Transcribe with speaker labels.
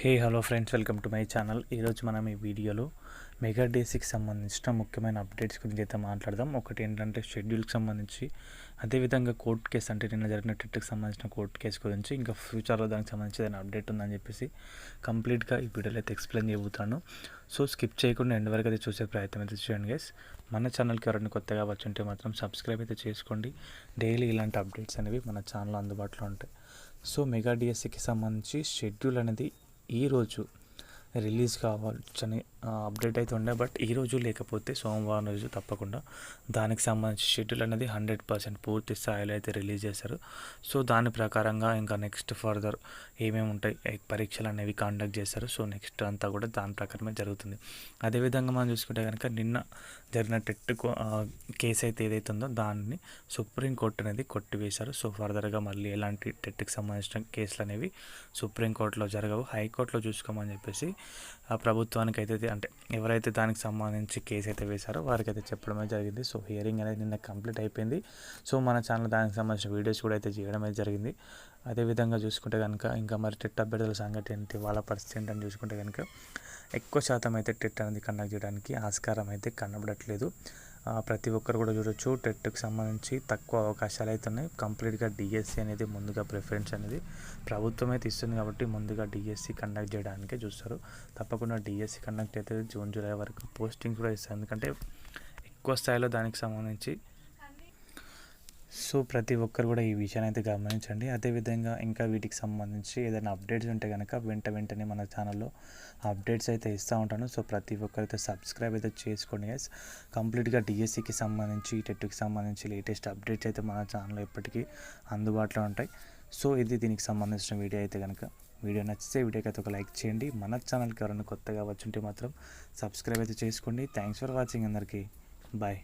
Speaker 1: Hey hello friends welcome to my channel ఈరోజు మనం ఈ వీడియోలో మెగా డేస్కి సంబంధించిన ముఖ్యమైన అప్డేట్స్ గురించి అయితే మాట్లాడదాం. ఒకటి ఏంటంటే షెడ్యూల్కి సంబంధించి అదేవిధంగా కోర్ట్ కేసు అంటే నిన్న జరిగిన టెట్కి సంబంధించిన కోర్ట్ కేసు గురించి ఇంకా ఫ్యూచర్లో దానికి సంబంధించి ఏదైనా అప్డేట్ ఉందని చెప్పేసి కంప్లీట్గా ఈ వీడియోలో అయితే ఎక్స్ప్లెయిన్ చేయబోతాను సో స్కిప్ చేయకుండా ఎండ్ వరకు అయితే చూసే ప్రయత్నం అయితే చేయండి గైస్ మన ఛానల్కి ఎవరైనా కొత్తగా వచ్చుంటే మాత్రం సబ్స్క్రైబ్ అయితే చేసుకోండి. డైలీ ఇలాంటి అప్డేట్స్ అనేవి మన ఛానల్ అందుబాటులో ఉంటాయి. సో మెగా డిఎస్సికి సంబంధించి షెడ్యూల్ అనేది ఈరోజు రిలీజ్ కావచ్చని అప్డేట్ అయితే ఉండే. బట్ ఈరోజు లేకపోతే సోమవారం రోజు తప్పకుండా దానికి సంబంధించి షెడ్యూల్ అనేది హండ్రెడ్ పర్సెంట్ పూర్తి స్థాయిలో అయితే రిలీజ్ చేశారు. సో దాని ప్రకారంగా ఇంకా నెక్స్ట్ ఫర్దర్ ఏమేమి ఉంటాయి పరీక్షలు అనేవి కండక్ట్ చేస్తారు సో నెక్స్ట్ అంతా కూడా దాని ప్రకారమే జరుగుతుంది. అదేవిధంగా మనం చూసుకుంటే కనుక నిన్న జరిగిన టెట్ కేసు అయితే ఏదైతే ఉందో దాన్ని సుప్రీంకోర్టు అనేది కొట్టివేశారు. సో ఫర్దర్గా మళ్ళీ ఎలాంటి టెట్కి సంబంధించిన కేసులు అనేవి సుప్రీంకోర్టులో జరగవు. హైకోర్టులో చూసుకోమని చెప్పేసి ఆ ప్రభుత్వానికి అయితే ఎవరైతే దానికి సంబంధించి కేసు అయితే వేశారో వారికి అయితే చెప్పడమే జరిగింది. సో హియరింగ్ అనేది నిన్న కంప్లీట్ అయిపోయింది. సో మన ఛానల్ దానికి సంబంధించిన వీడియోస్ కూడా అయితే చేయడం అయితే జరిగింది అదేవిధంగా చూసుకుంటే కనుక ఇంకా మరి టెట్ అభ్యర్థుల సంగతి ఏంటి వాళ్ళ పరిస్థితి ఏంటని చూసుకుంటే కనుక ఎక్కువ శాతం అయితే టెట్ అనేది కండక్ట్ చేయడానికి ఆస్కారం అయితే కనబడట్లేదు. ప్రతి ఒక్కరు కూడా చూడొచ్చు. టెట్కి సంబంధించి తక్కువ అవకాశాలు అయితే ఉన్నాయి కంప్లీట్గా డిఎస్సి అనేది ముందుగా ప్రిఫరెన్స్ అనేది ప్రభుత్వం అయితే ఇస్తుంది కాబట్టి ముందుగా డిఎస్సి కండక్ట్ చేయడానికే చూస్తారు. తప్పకుండా డిఎస్సి కండక్ట్ అయితే జూన్ జూలై వరకు పోస్టింగ్ కూడా ఇస్తారు. ఎందుకంటే ఎక్కువ స్థాయిలో దానికి సంబంధించి సో ప్రతి ఒక్కరు కూడా ఈ విషయాన్ని అయితే గమనించండి అదేవిధంగా ఇంకా వీటికి సంబంధించి ఏదైనా అప్డేట్స్ ఉంటే కనుక వెంట వెంటనే మన ఛానల్లో అప్డేట్స్ అయితే ఇస్తూ ఉంటాను. సో ప్రతి ఒక్కరైతే సబ్స్క్రైబ్ అయితే చేసుకోండి ఎస్ కంప్లీట్గా డిఎస్సికి సంబంధించి టెట్కి సంబంధించి లేటెస్ట్ అప్డేట్స్ అయితే మన ఛానల్లో ఎప్పటికీ అందుబాటులో ఉంటాయి. సో ఇది దీనికి సంబంధించిన వీడియో అయితే కనుక వీడియో నచ్చితే వీడియోకి అయితే ఒక లైక్ చేయండి. మన ఛానల్కి ఎవరైనా కొత్తగా వచ్చుంటే మాత్రం సబ్స్క్రైబ్ అయితే చేసుకోండి. థ్యాంక్స్ ఫర్ వాచింగ్ అందరికీ. బాయ్